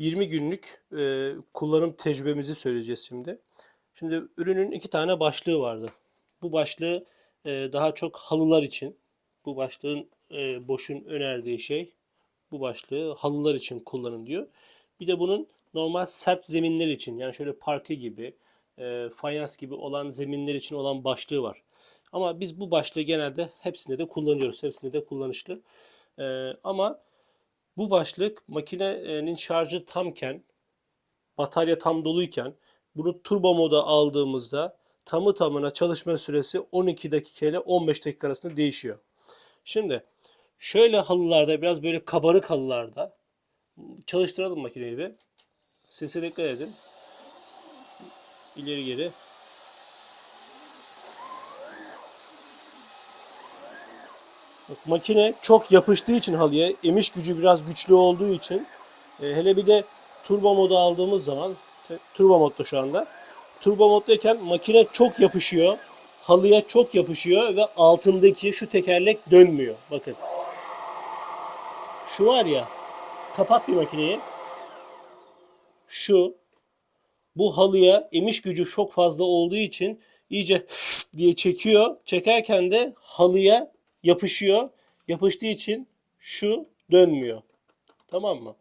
20 günlük e, kullanım tecrübemizi söyleyeceğiz şimdi. Şimdi ürünün iki tane başlığı vardı. Bu başlığı e, daha çok halılar için. Bu başlığın e, Bosch'un önerdiği şey bu başlığı halılar için kullanın diyor. Bir de bunun normal sert zeminler için yani şöyle parke gibi, e, fayans gibi olan zeminler için olan başlığı var. Ama biz bu başlığı genelde hepsinde de kullanıyoruz. Hepsinde de kullanışlı. E, ama bu başlık makinenin şarjı tamken, batarya tam doluyken bunu turbo moda aldığımızda tamı tamına çalışma süresi 12 dakika ile 15 dakika arasında değişiyor. Şimdi şöyle halılarda biraz böyle kabarık halılarda çalıştıralım makineyi bir. Sese dikkat edin. İleri geri. Bak, makine çok yapıştığı için halıya, emiş gücü biraz güçlü olduğu için e, hele bir de turbo modu aldığımız zaman turbo modda şu anda. Turbo moddayken makine çok yapışıyor. Halıya çok yapışıyor ve altındaki şu tekerlek dönmüyor. Bakın. Şu var ya. Kapat bir makineyi. Şu bu halıya emiş gücü çok fazla olduğu için iyice diye çekiyor. Çekerken de halıya yapışıyor. Yapıştığı için şu dönmüyor. Tamam mı?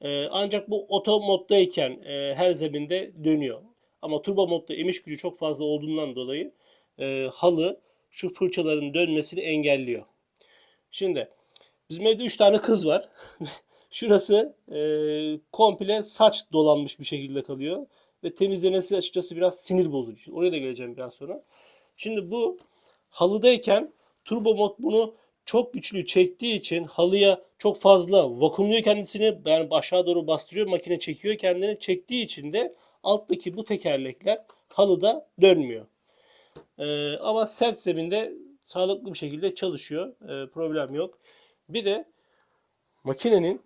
Ee, ancak bu oto moddayken e, her zeminde dönüyor. Ama turbo modda emiş gücü çok fazla olduğundan dolayı e, halı şu fırçaların dönmesini engelliyor. Şimdi bizim evde 3 tane kız var. Şurası e, komple saç dolanmış bir şekilde kalıyor. Ve temizlemesi açıkçası biraz sinir bozucu. Oraya da geleceğim biraz sonra. Şimdi bu halıdayken turbo mod bunu çok güçlü çektiği için halıya çok fazla vakumluyor kendisini. Yani aşağı doğru bastırıyor. Makine çekiyor kendini. Çektiği için de alttaki bu tekerlekler halıda dönmüyor. Ee, ama sert zeminde sağlıklı bir şekilde çalışıyor. Ee, problem yok. Bir de makinenin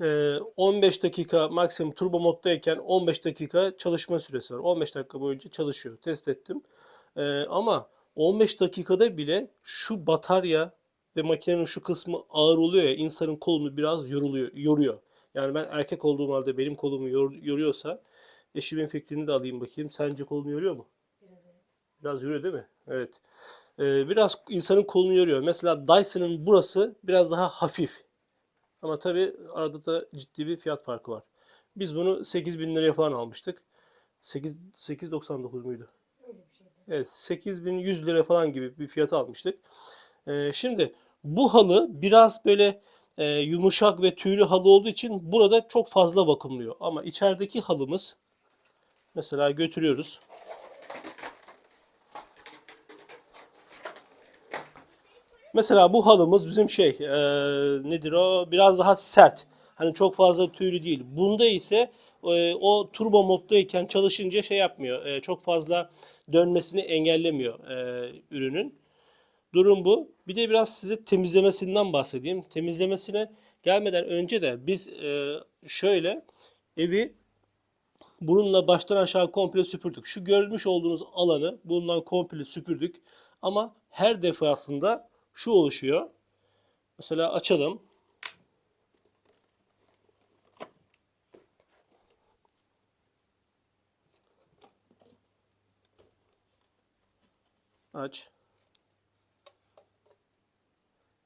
e, 15 dakika maksimum turbo moddayken 15 dakika çalışma süresi var. 15 dakika boyunca çalışıyor. Test ettim. Ee, ama 15 dakikada bile şu batarya ve makinenin şu kısmı ağır oluyor ya insanın kolunu biraz yoruluyor, yoruyor. Yani ben erkek olduğum halde benim kolumu yor- yoruyorsa eşimin fikrini de alayım bakayım. Sence kolunu yoruyor mu? Biraz yoruyor değil mi? Evet. Ee, biraz insanın kolunu yoruyor. Mesela Dyson'ın burası biraz daha hafif. Ama tabii arada da ciddi bir fiyat farkı var. Biz bunu 8000 liraya falan almıştık. 8 8.99 muydu? Evet 8100 lira falan gibi bir fiyata almıştık. Ee, şimdi bu halı biraz böyle e, yumuşak ve tüylü halı olduğu için burada çok fazla vakumluyor. Ama içerideki halımız mesela götürüyoruz. Mesela bu halımız bizim şey e, nedir o biraz daha sert. Hani çok fazla tüylü değil. Bunda ise e, o turbo moddayken çalışınca şey yapmıyor. e, çok fazla dönmesini engellemiyor e, ürünün. Durum bu. Bir de biraz size temizlemesinden bahsedeyim. Temizlemesine gelmeden önce de biz e, şöyle evi bununla baştan aşağı komple süpürdük. Şu görmüş olduğunuz alanı bundan komple süpürdük. Ama her defasında şu oluşuyor. Mesela açalım. Aç.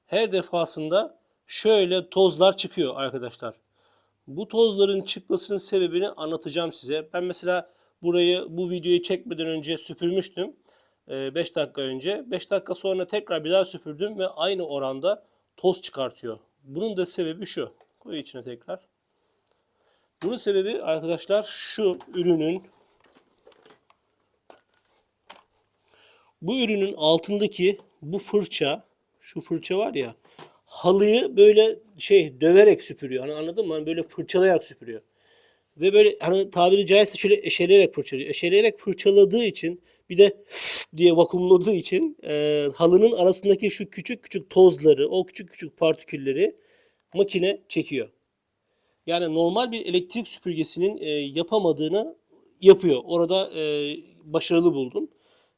Her defasında şöyle tozlar çıkıyor arkadaşlar. Bu tozların çıkmasının sebebini anlatacağım size. Ben mesela burayı bu videoyu çekmeden önce süpürmüştüm. 5 dakika önce. 5 dakika sonra tekrar bir daha süpürdüm ve aynı oranda toz çıkartıyor. Bunun da sebebi şu. Koy içine tekrar. Bunun sebebi arkadaşlar şu ürünün bu ürünün altındaki bu fırça şu fırça var ya halıyı böyle şey döverek süpürüyor. Hani anladın mı? Hani böyle fırçalayarak süpürüyor. Ve böyle hani tabiri caizse şöyle eşeleyerek fırçalıyor. Eşeleyerek fırçaladığı için bir de diye vakumladığı için e, halının arasındaki şu küçük küçük tozları, o küçük küçük partikülleri makine çekiyor. Yani normal bir elektrik süpürgesinin e, yapamadığını yapıyor. Orada e, başarılı buldum.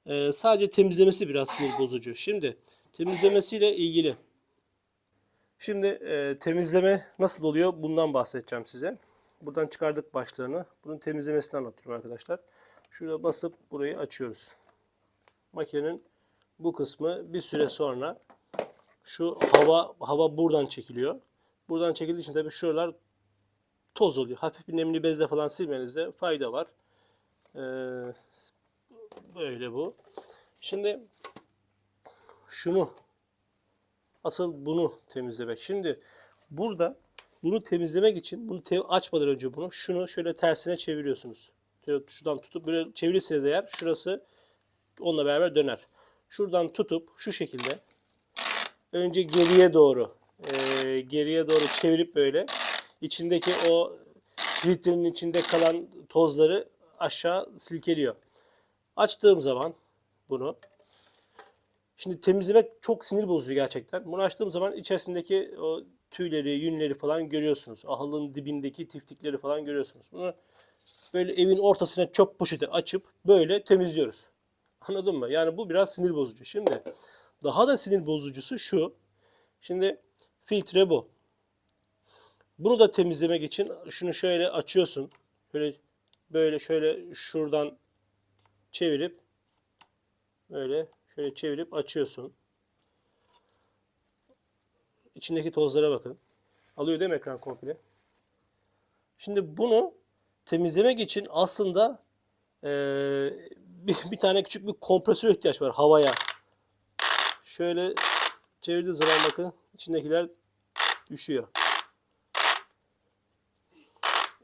E, sadece temizlemesi biraz sinir bozucu. Şimdi temizlemesiyle ilgili Şimdi e, temizleme nasıl oluyor bundan bahsedeceğim size. Buradan çıkardık başlığını. Bunun temizlemesini anlatıyorum arkadaşlar. Şurada basıp burayı açıyoruz. Makinenin bu kısmı bir süre sonra şu hava hava buradan çekiliyor. Buradan çekildiği için tabii şuralar toz oluyor. Hafif bir nemli bezle falan silmenizde fayda var. Ee, böyle bu. Şimdi şunu asıl bunu temizlemek. Şimdi burada bunu temizlemek için bunu te- açmadan önce bunu şunu şöyle tersine çeviriyorsunuz. Şuradan tutup böyle çevirirseniz eğer şurası onunla beraber döner. Şuradan tutup şu şekilde önce geriye doğru eee, geriye doğru çevirip böyle içindeki o filtrenin içinde kalan tozları aşağı silkeliyor. Açtığım zaman bunu Şimdi temizlemek çok sinir bozucu gerçekten. Bunu açtığım zaman içerisindeki o tüyleri, yünleri falan görüyorsunuz. Ahılın dibindeki tiftikleri falan görüyorsunuz. Bunu böyle evin ortasına çöp poşeti açıp böyle temizliyoruz. Anladın mı? Yani bu biraz sinir bozucu. Şimdi daha da sinir bozucusu şu. Şimdi filtre bu. Bunu da temizlemek için şunu şöyle açıyorsun. Böyle böyle şöyle şuradan çevirip böyle şöyle çevirip açıyorsun. İçindeki tozlara bakın. Alıyor değil mi ekran komple? Şimdi bunu temizlemek için aslında eee, bir, bir tane küçük bir kompresör ihtiyaç var havaya. Şöyle çevirdiği zaman bakın içindekiler düşüyor.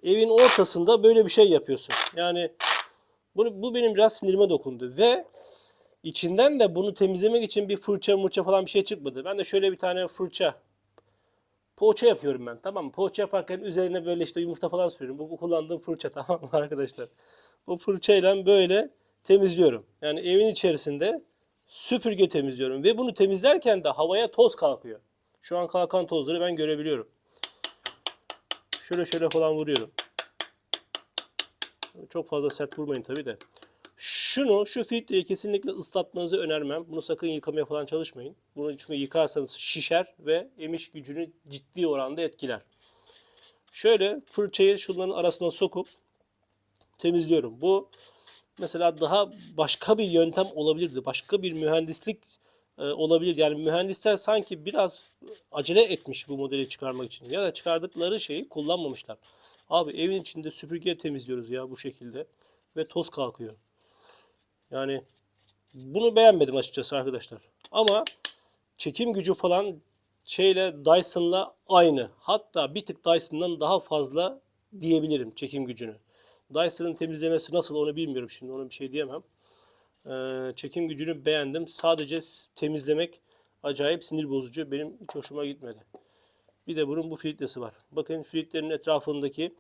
Evin ortasında böyle bir şey yapıyorsun. Yani bunu, bu benim biraz sinirime dokundu ve İçinden de bunu temizlemek için bir fırça mırça falan bir şey çıkmadı. Ben de şöyle bir tane fırça poğaça yapıyorum ben tamam mı? Poğaça yaparken üzerine böyle işte yumurta falan sürüyorum. Bu, bu kullandığım fırça tamam mı arkadaşlar? Bu fırçayla böyle temizliyorum. Yani evin içerisinde süpürge temizliyorum. Ve bunu temizlerken de havaya toz kalkıyor. Şu an kalkan tozları ben görebiliyorum. Şöyle şöyle falan vuruyorum. Çok fazla sert vurmayın tabii de. Şunu, şu filtreyi kesinlikle ıslatmanızı önermem. Bunu sakın yıkamaya falan çalışmayın. Bunu çünkü yıkarsanız şişer ve emiş gücünü ciddi oranda etkiler. Şöyle fırçayı şunların arasına sokup temizliyorum. Bu mesela daha başka bir yöntem olabilirdi. Başka bir mühendislik e, olabilir. Yani mühendisler sanki biraz acele etmiş bu modeli çıkarmak için. Ya da çıkardıkları şeyi kullanmamışlar. Abi evin içinde süpürge temizliyoruz ya bu şekilde. Ve toz kalkıyor. Yani bunu beğenmedim açıkçası arkadaşlar. Ama çekim gücü falan şeyle Dyson'la aynı. Hatta bir tık Dyson'dan daha fazla diyebilirim çekim gücünü. Dyson'ın temizlemesi nasıl onu bilmiyorum şimdi onu bir şey diyemem. Ee, çekim gücünü beğendim. Sadece temizlemek acayip sinir bozucu. Benim hiç hoşuma gitmedi. Bir de bunun bu filtresi var. Bakın filtrenin etrafındaki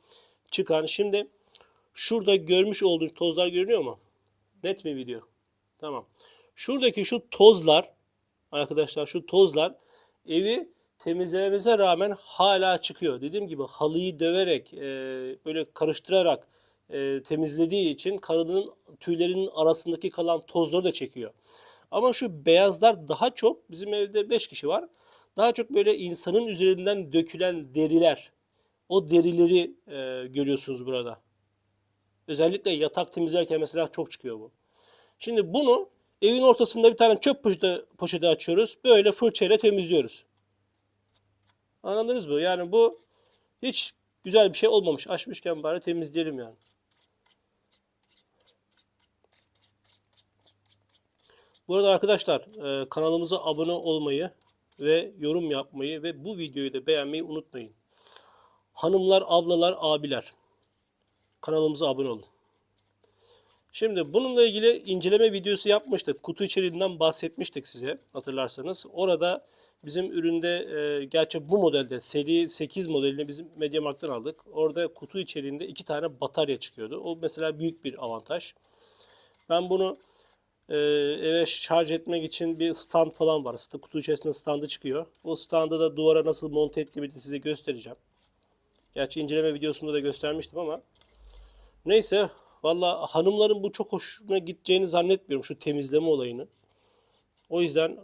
çıkan. Şimdi şurada görmüş olduğunuz tozlar görünüyor mu? Net mi video? Tamam. Şuradaki şu tozlar arkadaşlar şu tozlar evi temizlememize rağmen hala çıkıyor. Dediğim gibi halıyı döverek e, böyle karıştırarak e, temizlediği için kadının tüylerinin arasındaki kalan tozları da çekiyor. Ama şu beyazlar daha çok bizim evde 5 kişi var. Daha çok böyle insanın üzerinden dökülen deriler. O derileri e, görüyorsunuz burada. Özellikle yatak temizlerken mesela çok çıkıyor bu. Şimdi bunu evin ortasında bir tane çöp poşeti, poşeti açıyoruz. Böyle fırçayla temizliyoruz. Anladınız mı? Yani bu hiç güzel bir şey olmamış. Açmışken bari temizleyelim yani. Bu arada arkadaşlar e, kanalımıza abone olmayı ve yorum yapmayı ve bu videoyu da beğenmeyi unutmayın. Hanımlar, ablalar, abiler kanalımıza abone olun. Şimdi bununla ilgili inceleme videosu yapmıştık. Kutu içeriğinden bahsetmiştik size hatırlarsanız. Orada bizim üründe e, gerçi bu modelde seri 8 modelini bizim Mediamarkt'tan aldık. Orada kutu içeriğinde iki tane batarya çıkıyordu. O mesela büyük bir avantaj. Ben bunu e, eve şarj etmek için bir stand falan var. Kutu içerisinde standı çıkıyor. O standı da duvara nasıl monte ettiğimi size göstereceğim. Gerçi inceleme videosunda da göstermiştim ama Neyse valla hanımların bu çok hoşuna gideceğini zannetmiyorum şu temizleme olayını. O yüzden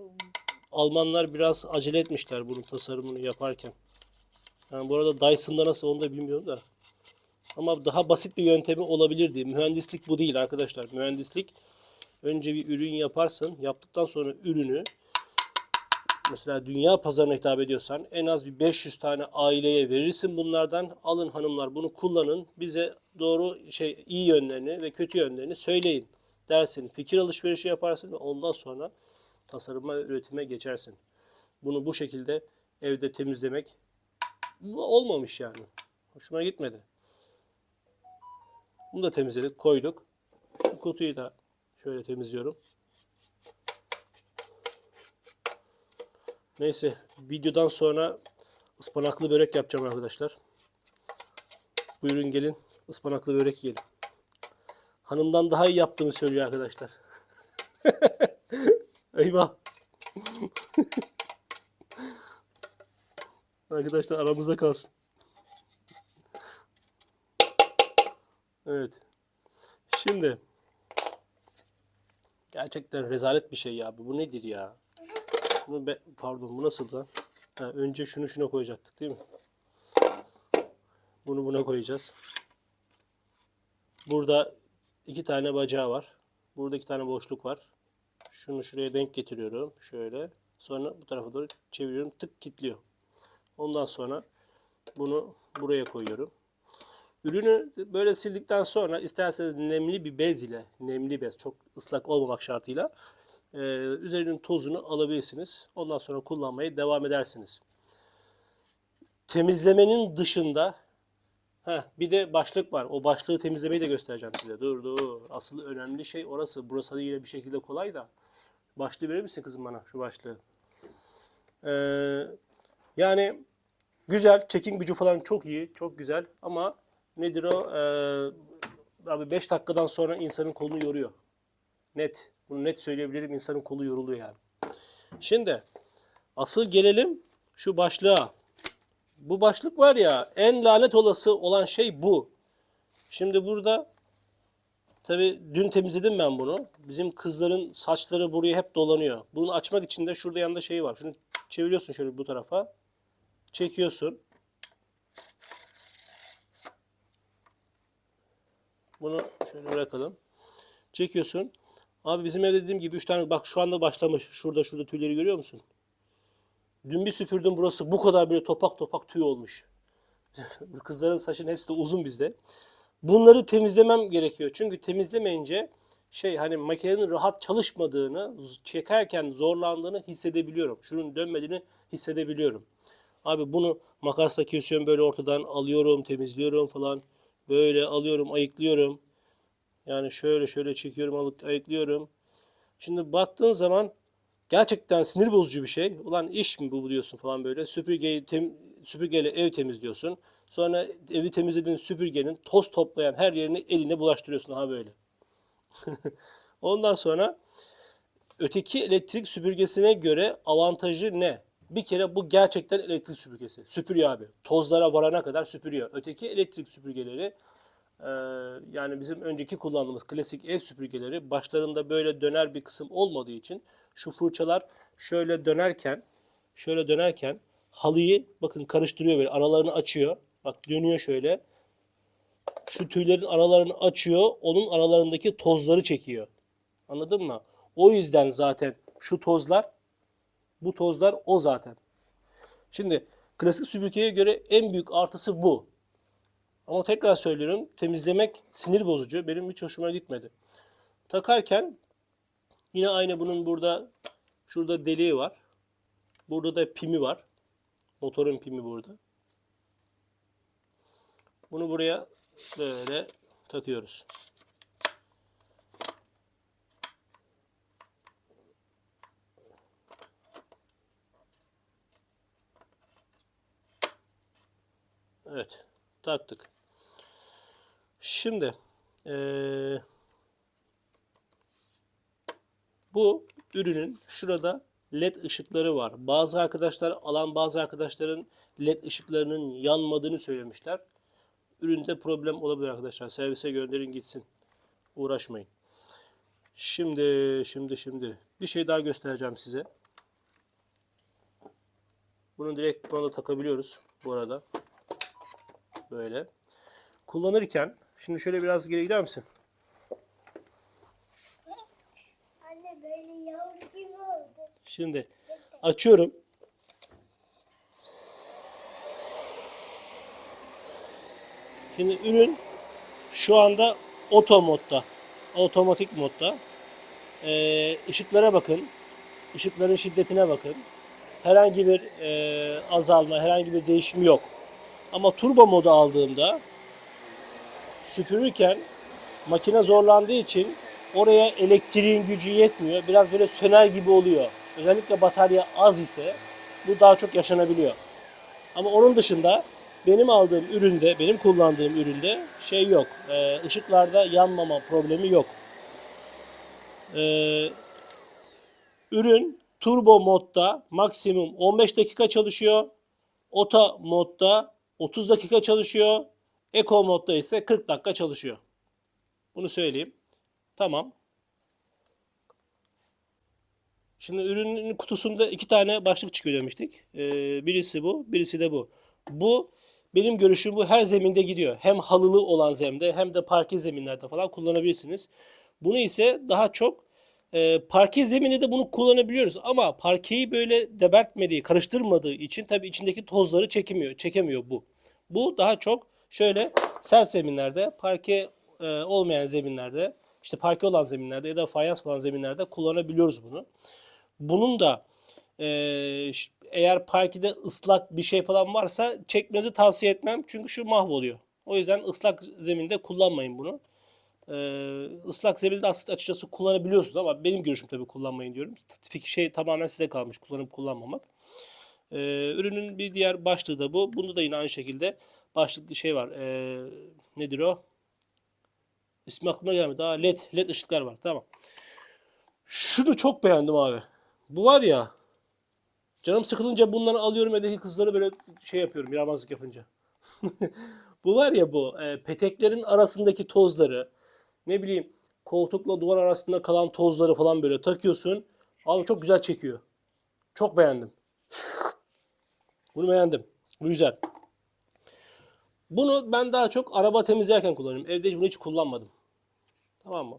Almanlar biraz acele etmişler bunun tasarımını yaparken. Yani bu arada Dyson'da nasıl onu da bilmiyorum da. Ama daha basit bir yöntemi olabilirdi. Mühendislik bu değil arkadaşlar. Mühendislik önce bir ürün yaparsın. Yaptıktan sonra ürünü mesela dünya pazarına hitap ediyorsan en az bir 500 tane aileye verirsin bunlardan. Alın hanımlar bunu kullanın. Bize doğru şey iyi yönlerini ve kötü yönlerini söyleyin dersin. Fikir alışverişi yaparsın ve ondan sonra tasarıma ve üretime geçersin. Bunu bu şekilde evde temizlemek olmamış yani. Hoşuma gitmedi. Bunu da temizledik, koyduk. Kutuyu da şöyle temizliyorum. Neyse, videodan sonra ıspanaklı börek yapacağım arkadaşlar. Buyurun gelin, ıspanaklı börek yiyelim. Hanımdan daha iyi yaptığımı söylüyor arkadaşlar. Eyvah. arkadaşlar aramızda kalsın. Evet. Şimdi gerçekten rezalet bir şey ya. Bu, bu nedir ya? Bunu be, pardon bu nasıl lan? Ha, önce şunu şuna koyacaktık değil mi? Bunu buna koyacağız. Burada iki tane bacağı var. Burada iki tane boşluk var. Şunu şuraya denk getiriyorum. Şöyle. Sonra bu tarafa doğru çeviriyorum. Tık kilitliyor. Ondan sonra bunu buraya koyuyorum. Ürünü böyle sildikten sonra isterseniz nemli bir bez ile, nemli bez, çok ıslak olmamak şartıyla e, üzerinin tozunu alabilirsiniz. Ondan sonra kullanmaya devam edersiniz. Temizlemenin dışında heh, bir de başlık var. O başlığı temizlemeyi de göstereceğim size. Dur dur. Asıl önemli şey orası. Burası da yine bir şekilde kolay da. Başlığı verir misin kızım bana şu başlığı? Ee, yani güzel. Çekim gücü falan çok iyi. Çok güzel. Ama nedir o? Ee, abi 5 dakikadan sonra insanın kolunu yoruyor. Net. Bunu net söyleyebilirim. İnsanın kolu yoruluyor yani. Şimdi asıl gelelim şu başlığa. Bu başlık var ya en lanet olası olan şey bu. Şimdi burada tabi dün temizledim ben bunu. Bizim kızların saçları buraya hep dolanıyor. Bunu açmak için de şurada yanında şey var. Şunu çeviriyorsun şöyle bu tarafa. Çekiyorsun. Bunu şöyle bırakalım. Çekiyorsun. Abi bizim evde dediğim gibi 3 tane bak şu anda başlamış. Şurada şurada tüyleri görüyor musun? Dün bir süpürdüm burası bu kadar böyle topak topak tüy olmuş. Kızların saçının hepsi de uzun bizde. Bunları temizlemem gerekiyor. Çünkü temizlemeyince şey hani makinenin rahat çalışmadığını, çekerken zorlandığını hissedebiliyorum. Şunun dönmediğini hissedebiliyorum. Abi bunu makasla kesiyorum böyle ortadan alıyorum, temizliyorum falan. Böyle alıyorum, ayıklıyorum. Yani şöyle şöyle çekiyorum, alıp ayıklıyorum. Şimdi baktığın zaman gerçekten sinir bozucu bir şey. Ulan iş mi bu diyorsun falan böyle. Süpürgeyi tem, süpürgeyle ev temizliyorsun. Sonra evi temizlediğin süpürgenin toz toplayan her yerini eline bulaştırıyorsun ha böyle. Ondan sonra öteki elektrik süpürgesine göre avantajı ne? Bir kere bu gerçekten elektrik süpürgesi. Süpürüyor abi. Tozlara varana kadar süpürüyor. Öteki elektrik süpürgeleri e, yani bizim önceki kullandığımız klasik ev süpürgeleri başlarında böyle döner bir kısım olmadığı için şu fırçalar şöyle dönerken şöyle dönerken halıyı bakın karıştırıyor böyle aralarını açıyor. Bak dönüyor şöyle. Şu tüylerin aralarını açıyor. Onun aralarındaki tozları çekiyor. Anladın mı? O yüzden zaten şu tozlar bu tozlar o zaten. Şimdi klasik süpürgeye göre en büyük artısı bu. Ama tekrar söylüyorum temizlemek sinir bozucu. Benim hiç hoşuma gitmedi. Takarken yine aynı bunun burada şurada deliği var. Burada da pimi var. Motorun pimi burada. Bunu buraya böyle takıyoruz. Evet, taktık. Şimdi eee, bu ürünün şurada led ışıkları var. Bazı arkadaşlar alan bazı arkadaşların led ışıklarının yanmadığını söylemişler. Üründe problem olabilir arkadaşlar. Servise gönderin gitsin. Uğraşmayın. Şimdi şimdi şimdi bir şey daha göstereceğim size. Bunu direkt buna da takabiliyoruz bu arada. Böyle. Kullanırken şimdi şöyle biraz geri gider misin? Anne böyle yavru gibi oldu. Şimdi açıyorum. Şimdi ürün şu anda oto modda. Otomatik modda. Ee, ışıklara bakın. Işıkların şiddetine bakın. Herhangi bir e, azalma, herhangi bir değişim yok. Ama turbo modu aldığımda süpürürken makine zorlandığı için oraya elektriğin gücü yetmiyor. Biraz böyle söner gibi oluyor. Özellikle batarya az ise bu daha çok yaşanabiliyor. Ama onun dışında benim aldığım üründe, benim kullandığım üründe şey yok. Ee, ışıklarda yanmama problemi yok. Ee, ürün turbo modda maksimum 15 dakika çalışıyor. Ota modda 30 dakika çalışıyor. Eco modda ise 40 dakika çalışıyor. Bunu söyleyeyim. Tamam. Şimdi ürünün kutusunda iki tane başlık çıkıyor demiştik. Ee, birisi bu, birisi de bu. Bu benim görüşüm bu her zeminde gidiyor. Hem halılı olan zemde hem de parke zeminlerde falan kullanabilirsiniz. Bunu ise daha çok e, parke zeminde de bunu kullanabiliyoruz. Ama parkeyi böyle debertmediği, karıştırmadığı için tabii içindeki tozları çekemiyor, çekemiyor bu. Bu daha çok şöyle sert zeminlerde, parke e, olmayan zeminlerde, işte parke olan zeminlerde ya da fayans olan zeminlerde kullanabiliyoruz bunu. Bunun da e, eğer parkede ıslak bir şey falan varsa çekmenizi tavsiye etmem. Çünkü şu mahvoluyor. O yüzden ıslak zeminde kullanmayın bunu. E, ıslak zeminde aslında açıkçası kullanabiliyorsunuz ama benim görüşüm tabii kullanmayın diyorum. Şey tamamen size kalmış kullanıp kullanmamak. E, ürünün bir diğer başlığı da bu. Bunda da yine aynı şekilde başlıklı şey var. E, nedir o? İsmi aklıma gelmedi. Aa, led, led ışıklar var. Tamam. Şunu çok beğendim abi. Bu var ya. Canım sıkılınca bunları alıyorum evdeki kızları böyle şey yapıyorum yaramazlık yapınca. bu var ya bu e, peteklerin arasındaki tozları ne bileyim koltukla duvar arasında kalan tozları falan böyle takıyorsun. Abi çok güzel çekiyor. Çok beğendim. Bunu beğendim. Bu güzel. Bunu ben daha çok araba temizlerken kullanıyorum. Evde bunu hiç kullanmadım. Tamam mı?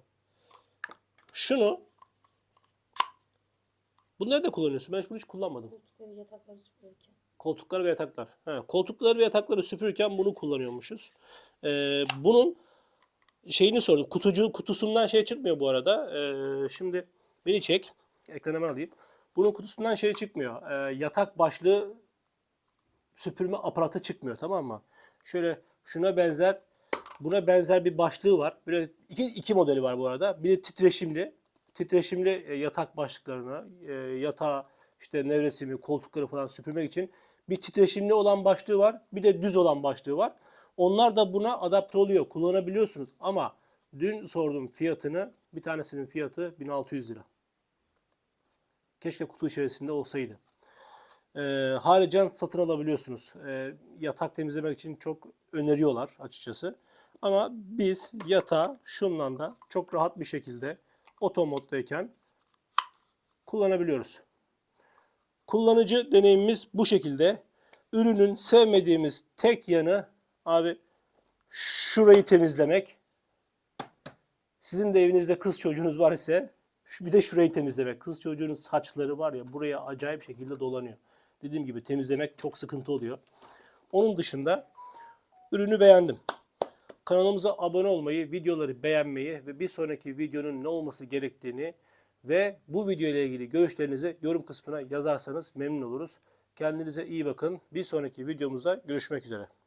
Şunu bunu nerede kullanıyorsun? Ben hiç bunu hiç kullanmadım. Koltukları, yatakları süpürürken. Koltuklar ve yataklar. He, koltukları ve yatakları süpürürken bunu kullanıyormuşuz. Ee, bunun şeyini sordum. Kutucu kutusundan şey çıkmıyor bu arada. Ee, şimdi beni çek. Ekranıma alayım. Bunun kutusundan şey çıkmıyor. Ee, yatak başlığı süpürme aparatı çıkmıyor tamam mı? Şöyle şuna benzer buna benzer bir başlığı var. Böyle iki, iki modeli var bu arada. Bir de titreşimli. Titreşimli e, yatak başlıklarına, e, yatağı, işte nevresimi, koltukları falan süpürmek için bir titreşimli olan başlığı var. Bir de düz olan başlığı var. Onlar da buna adapte oluyor. Kullanabiliyorsunuz. Ama dün sordum fiyatını. Bir tanesinin fiyatı 1600 lira. Keşke kutu içerisinde olsaydı. E, haricen satın alabiliyorsunuz. E, yatak temizlemek için çok öneriyorlar açıkçası. Ama biz yatağı şundan da çok rahat bir şekilde otomoddayken kullanabiliyoruz. Kullanıcı deneyimimiz bu şekilde. Ürünün sevmediğimiz tek yanı abi şurayı temizlemek. Sizin de evinizde kız çocuğunuz var ise bir de şurayı temizlemek. Kız çocuğunun saçları var ya buraya acayip şekilde dolanıyor. Dediğim gibi temizlemek çok sıkıntı oluyor. Onun dışında ürünü beğendim. Kanalımıza abone olmayı, videoları beğenmeyi ve bir sonraki videonun ne olması gerektiğini ve bu video ile ilgili görüşlerinizi yorum kısmına yazarsanız memnun oluruz. Kendinize iyi bakın. Bir sonraki videomuzda görüşmek üzere.